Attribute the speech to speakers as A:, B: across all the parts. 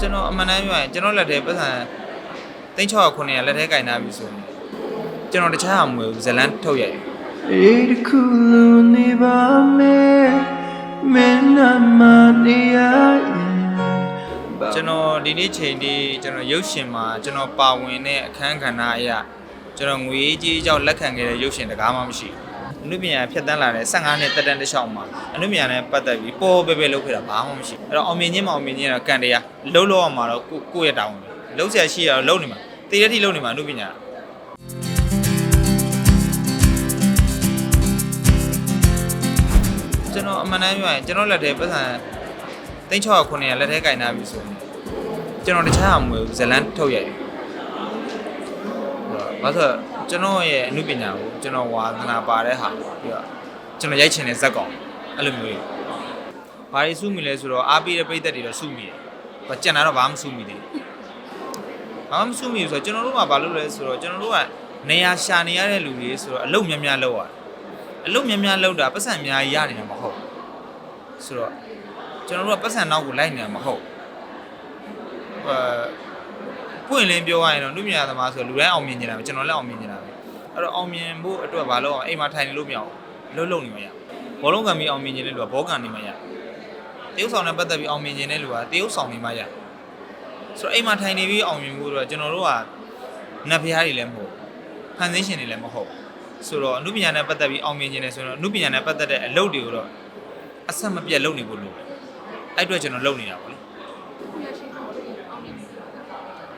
A: ကျွန်တော်အမှန်တမ်းပြောရင်ကျွန်တော်လက်ထဲပတ်စံ3600ခုနှစ်လက်ထဲကင်ထားပြီဆိုရင်ကျွန်တော်တခြားအမွေဘူးဇလန်းထုတ်ရိုက်
B: အေးတစ်ခုလုံးနေပါမယ်မင်းနာမနေရရင်
A: ကျွန်တော်ဒီနေ့ချိန်ဒီကျွန်တော်ရုပ်ရှင်မှာကျွန်တော်ပါဝင်တဲ့အခန်းကဏ္ဍအရာကျွန်တော်ငွေကြီးကြောက်လက်ခံခဲ့တဲ့ရုပ်ရှင်တကားမှမရှိဘူး အနုပညာဖြတ်တန်းလာတဲ့15နှစ်တက်တန်းတစ်လျှောက်မှာအနုပညာနဲ့ပတ်သက်ပြီးပေါ်ပဲပဲလုပ်ခဲ့တာဘာမှမရှိဘူးအဲ့တော့အောင်မြင်ခြင်းမအောင်မြင်ခြင်းကတော့ကံတရားလှုပ်လို့အောင်မှာတော့ကိုကိုယ့်ရဲ့တောင်းပဲလှုပ်ဆရာရှိရတော့လှုပ်နေမှာတည်ရတိလှုပ်နေမှာအနုပညာကျွန်တော်အမှန်တမ်းပြောရင်ကျွန်တော်လက်ထဲပတ်စံ3600ခုနှစ်လက်ထဲကင်ထားပြီဆိုရင်ကျွန်တော်တခြားအမွေဘူးဇလန်းထုတ်ရိုက် ဘာလို့ကျွန်တော်ရဲ့အမှုပညာကိုကျွန်တော်ဝါသနာပါတဲ့ဟာပြီးတော့ကျွန်တော်ရိုက်ချင်တဲ့ဇက်ကောင်အဲ့လိုမျိုးဘာတွေစုမိလဲဆိုတော့အားပေးတဲ့ပိတ်သက်တွေတော့စုမိတယ်ဘာကြံတာတော့ဘာမှမစုမိသေးဘူးဘာမှမစုမိဘူးဆိုတော့ကျွန်တော်တို့ကဘာလုပ်လဲဆိုတော့ကျွန်တော်တို့ကနေရာရှာနေရတဲ့လူတွေဆိုတော့အလုပ်များများလုပ်ရတယ်အလုပ်များများလုပ်တာပတ်စံအများကြီးရနေတာမဟုတ်ဘူးဆိုတော့ကျွန်တော်တို့ကပတ်စံနောက်ကိုလိုက်နေတာမဟုတ်ဘူးအဲ ပွင့်လင်းပြောရရင်တော့လူမြညာသမားဆိုလူတိုင်းအောင်မြင်နေတာပဲကျွန်တော်လည်းအောင်မြင်နေတာပဲအဲ့တော့အောင်မြင်ဖို့အတွက်ဘာလို့အောင်အိမ်မှာထိုင်နေလို့မရအောင်လှုပ်လှုပ်နေမရဘောလုံးကံပြီးအောင်မြင်နေတဲ့လူကဘောကံနေမရတရုပ်ဆောင်နဲ့ပတ်သက်ပြီးအောင်မြင်နေတဲ့လူကတရုပ်ဆောင်နေမှရဆိုတော့အိမ်မှာထိုင်နေပြီးအောင်မြင်ဖို့အတွက်ကျွန်တော်တို့ကနတ်ဖျားတွေလည်းမဟုတ်ဖန်ဆင်းရှင်တွေလည်းမဟုတ်ဆိုတော့အနုပညာနဲ့ပတ်သက်ပြီးအောင်မြင်ခြင်းနဲ့ဆိုတော့အနုပညာနဲ့ပတ်သက်တဲ့အလုပ်တွေကိုတော့အဆက်မပြတ်လုပ်နေဖို့လိုတယ်အဲ့အတွက်ကျွန်တော်လုပ်နေတာပေါ့လေ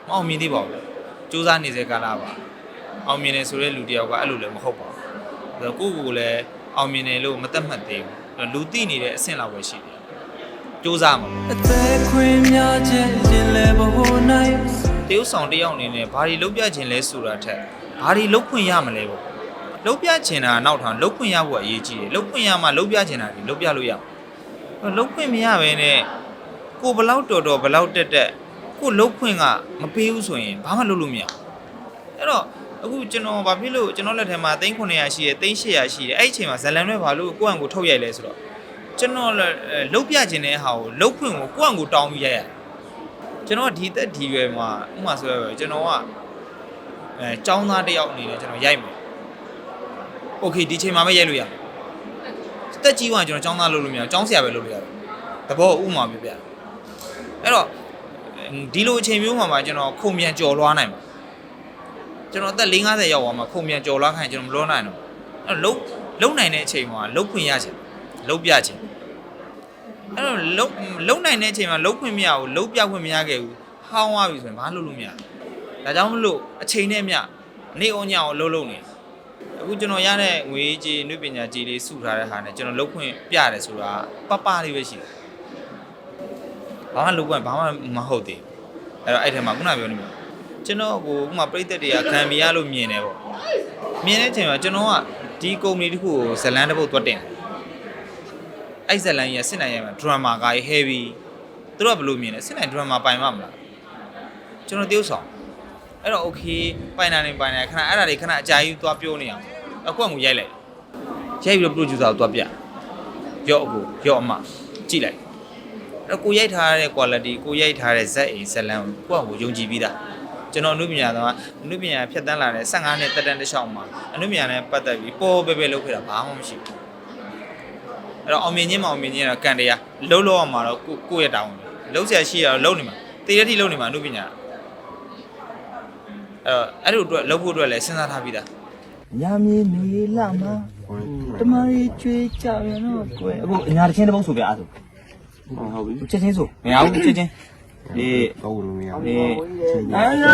A: မ အောင်မြင်သေးပါဘူးစူးစမ်းနေတဲ့ကာလပါအောင်မြင်နေဆိုတဲ့လူတယောက်ကအဲ့လိုလည်းမဟုတ်ပါဘူးဒါကိုယ့်ကိုယ်လည်းအောင်မြင်တယ်လို့မသက်မှတ်သေးဘူးလူသိနေတဲ့အဆင့်လောက်ပဲရှိတယ်စူးစမ်းမှာ
B: အသက်ခွင့်များခြင်းရင်လည်းဘဝနိုင်
A: တရုပ်ဆောင်တစ်ယောက်အနေနဲ့ဘာတွေလုပ်ပြခြင်းလဲဆိုတာထက်ဘာတွေလုပ်ခွင့်ရမလဲပေါ့လုပ်ပြခြင်းတာကနောက်ထပ်လုပ်ခွင့်ရဖို့အရေးကြီးတယ်လုပ်ခွင့်ရမှလုပ်ပြခြင်းတာဒီလုပ်ပြလို့ရအောင်လုပ်ခွင့်မရဘဲနဲ့ကိုဘလောက်တော်တော်ဘလောက်တက်တက် ကိုလုပ်ခွင့်ကမပေးဘူးဆိုရင်ဘာမှလုပ်လို့မရဘူးအဲ့တော့အခုကျွန်တော်ဘာဖြစ်လို့ကျွန်တော်လက်ထဲမှာ3900ရှိတယ်3800ရှိတယ်အဲ့ဒီအချိန်မှာဇလန်တွေဘာလို့ကိုယ့်အံကိုထုတ်ရိုက်လဲဆိုတော့ကျွန်တော်လည်းအဲလုပ်ပြခြင်းတဲ့ဟာကိုလုပ်ခွင့်ကိုကိုယ့်အံကိုတောင်းပြီးရိုက်ရတယ် ကျွန်တော်ကဒီသက်ဒီရွယ်မှာဥပမာဆိုရယ်ကျွန်တော်ကအဲចောင်းသားတစ်ယောက်အနေနဲ့ကျွန်တော်ရိုက်မယ်။ Okay ဒီချိန်မှာပဲရိုက်လို့ရတယ်။တက်ကြီးကကျွန်တော်ចောင်းသားလုပ်လို့မရဘူး။ចောင်းဆရာပဲလုပ်လို့ရတယ်။တဘောဥပမာပြပြ။အဲ့တော့ ဒီလိုအချိန်မျိုးမှာမှကျွန်တော်ခုံပြန်ကြော်လွားနိုင်မှာ။ကျွန်တော်အသက်50ရောက်သွားမှခုံပြန်ကြော်လွားခိုင်းကျွန်တော်မလွားနိုင်တော့။အဲ့တော့လုံးလုံးနိုင်တဲ့အချိန်မှာလုံးခွင့်ရချင်လုံးပြချင်အဲ့တော့လုံလုံနိုင်တဲ့အချိန်မှာလုံခွင့်မရဘူးလုံပြခွင့်မရခဲ့ဘူးဟောင်းသွားပြီဆိုရင်ဘာလုပ်လို့မရဘူးဒါကြောင့်မလို့အချိန်နဲ့မြနေအောင်ညအောင်လှုပ်လှုပ်နေအခုကျွန်တော်ရတဲ့ငွေကြီးနုပညာကြီးလေးစုထားတဲ့ဟာနဲ့ကျွန်တော်လုံခွင့်ပြရတယ်ဆိုတာပပလေးပဲရှိတယ် ဘာမှလုံခွင့်ဘာမှမဟုတ်သေးဘူးအဲ့တော့အဲ့ထဲမှာခုနပြောနေမှာကျွန်တော်ကိုဥမာပြိသက်တွေကခံမရလို့မြင်တယ်ပေါ့မြင်တဲ့အချိန်မှာကျွန်တော်ကဒီကုမ္ပဏီတစ်ခုကိုဇလန်တစ်ပုတ်တွတ်တင်တယ်အဲ့ဇက်လိုင်းကြီးကစစ်နိုင်ရမှာဒရမာကာကြီး heavy သူတို့ကဘယ်လိုမြင်လဲစစ်နိုင်ဒရမာပိုင်မှာမလားကျွန်တော်တယောက်ဆောင်အဲ့တော့ okay ပိုင်တာနေပိုင်တာခဏအဲ့ဒါတွေခဏအကြာကြီးသွားပြောနေအောင်အခုကငူရိုက်လိုက်ရိုက်ပြီးတော့ producer ကိုသွားပြရော့အကိုရော့အမကြည့်လိုက်အဲ့တော့ ကိုရိုက်ထားတဲ့ quality ကိုရိုက်ထားတဲ့ဇက်အိမ်ဇက်လန်ကိုကိုကကိုယုံကြည်ပြီးသားကျွန်တော်အနုပညာသမားအနုပညာဖြတ်တန်းလာတဲ့15နှစ်တက်တန်းတစ်လျှောက်မှာအနုပညာနဲ့ပတ်သက်ပြီးပေါ်ပဲပဲလုပ်ခဲ့တာဘာမှမရှိဘူးအဲ့တော့အောင်မြင်ခြင်းမအောင်မြင်ခြင်းကတော့ကံတရားလှုပ်လို့အောင်မှာတော့ကိုကိုယ့်ရဲ့တောင်းပဲလှုပ်ဆရာရှိရတော့လှုပ်နေမှာတည်ရတိလှုပ်နေမှာအနုပညာအဲ့တော့အဲ့လိုအတွက်လှုပ်ဖို့အတွက်လည်းစဉ်းစားထားပြီးသား
C: ညမီနေလာမတမရီကျွေးကြရတော့ကွယ်အခုအညာတစ်ချင်းတစ်ပုတ်ဆိုပြအားဆို
D: ဟုတ်ပြီ
C: ချက်ချင်းဆိုမရဘူးချက်ချင်းအေး
D: တော့လို့မရဘူး
C: အေး
D: အဲ့ဒါ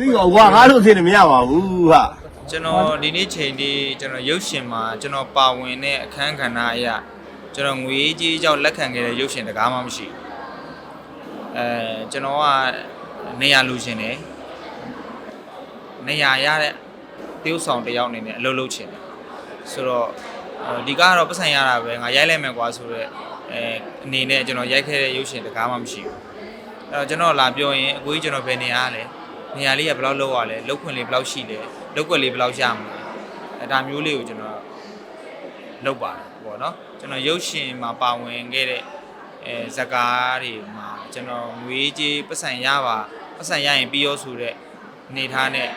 D: ဒီကဝါငါတို့အစင်းမရပါဘူးဟာ
A: ကျွန်တော်ဒီနေ့ချိန်ဒီကျွန်တော်ရုပ်ရှင်မှာကျွန်တော်ပါဝင်တဲ့အခန်းကဏ္ဍအရာကျွန်တော်ငွေကြီးကြောက်လက်ခံခဲ့တဲ့ရုပ်ရှင်တကားမှမရှိဘူးအဲကျွန်တော်ကနေရာလူရှင်တယ်နေရာရတဲ့တရုပ်ဆောင်တစ်ယောက်အနေနဲ့အလုပ်လုပ်ချင်တယ်ဆိုတော့ဒီကားကတော့ပတ်ဆိုင်ရတာပဲငါရိုက်လိုက်မယ်ကွာဆိုတော့ အဲအနေနဲ့ကျွန်တော်ရိုက်ခဲ့တဲ့ရုပ်ရှင်တကားမှမရှိဘူးအဲ့တော့ကျွန်တော်လာပြောရင်အကိုကြီးကျွန်တော်ဘယ်နေရာလဲနေရာလေးကဘယ်လောက်လောက်ရလဲလောက်ခွင့်လေးဘယ်လောက်ရှိလဲလောက်ွက်လေးဘယ်လောက်ရမလဲအဲဒါမျိုးလေးကိုကျွန်တော်လုပ်ပါတယ်ပေါ့နော်ကျွန်တော်ရုပ်ရှင်မှာပါဝင်ခဲ့တဲ့အဲဇက်ကားတွေမှာကျွန်တော်ငွေကြေးပတ်စံရပါပတ်စံရရင်ပြီးရောဆိုတဲ့အနေထားနဲ့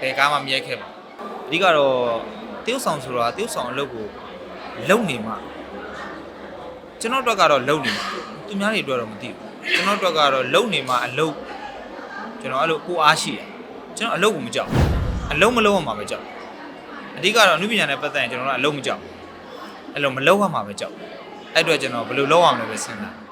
A: ဘယ်ကားမှမရိုက်ခဲ့ပါဘူးအဓိကတော့တရုတ်ဆောင်ဆိုတော့တရုတ်ဆောင်အလုပ်ကိုလုံနေမှာ ကျွန်တော်တို့ကတော့လုံနေမှာသူများတွေအတွက်တော့မသိဘူးကျွန်တော်တို့ကတော့လုံနေမှာအလုပ်ကျွန်တော်အဲ့လိုကိုအားရှိတယ်ကျွန်တော်အလုပ်ကိုမကြောက်ဘူးအလုပ်မလုပ်ရမှာပဲကြောက်အဓိကတော့အနုပညာနဲ့ပတ်သက်ရင်ကျွန်တော်တို့ကအလုပ်မကြောက်ဘူးအဲ့လိုမလုပ်ရမှာပဲကြောက်အဲ့အတွက်ကျွန်တော်ဘယ်လိုလုပ်အောင်လဲပဲစဉ်းစား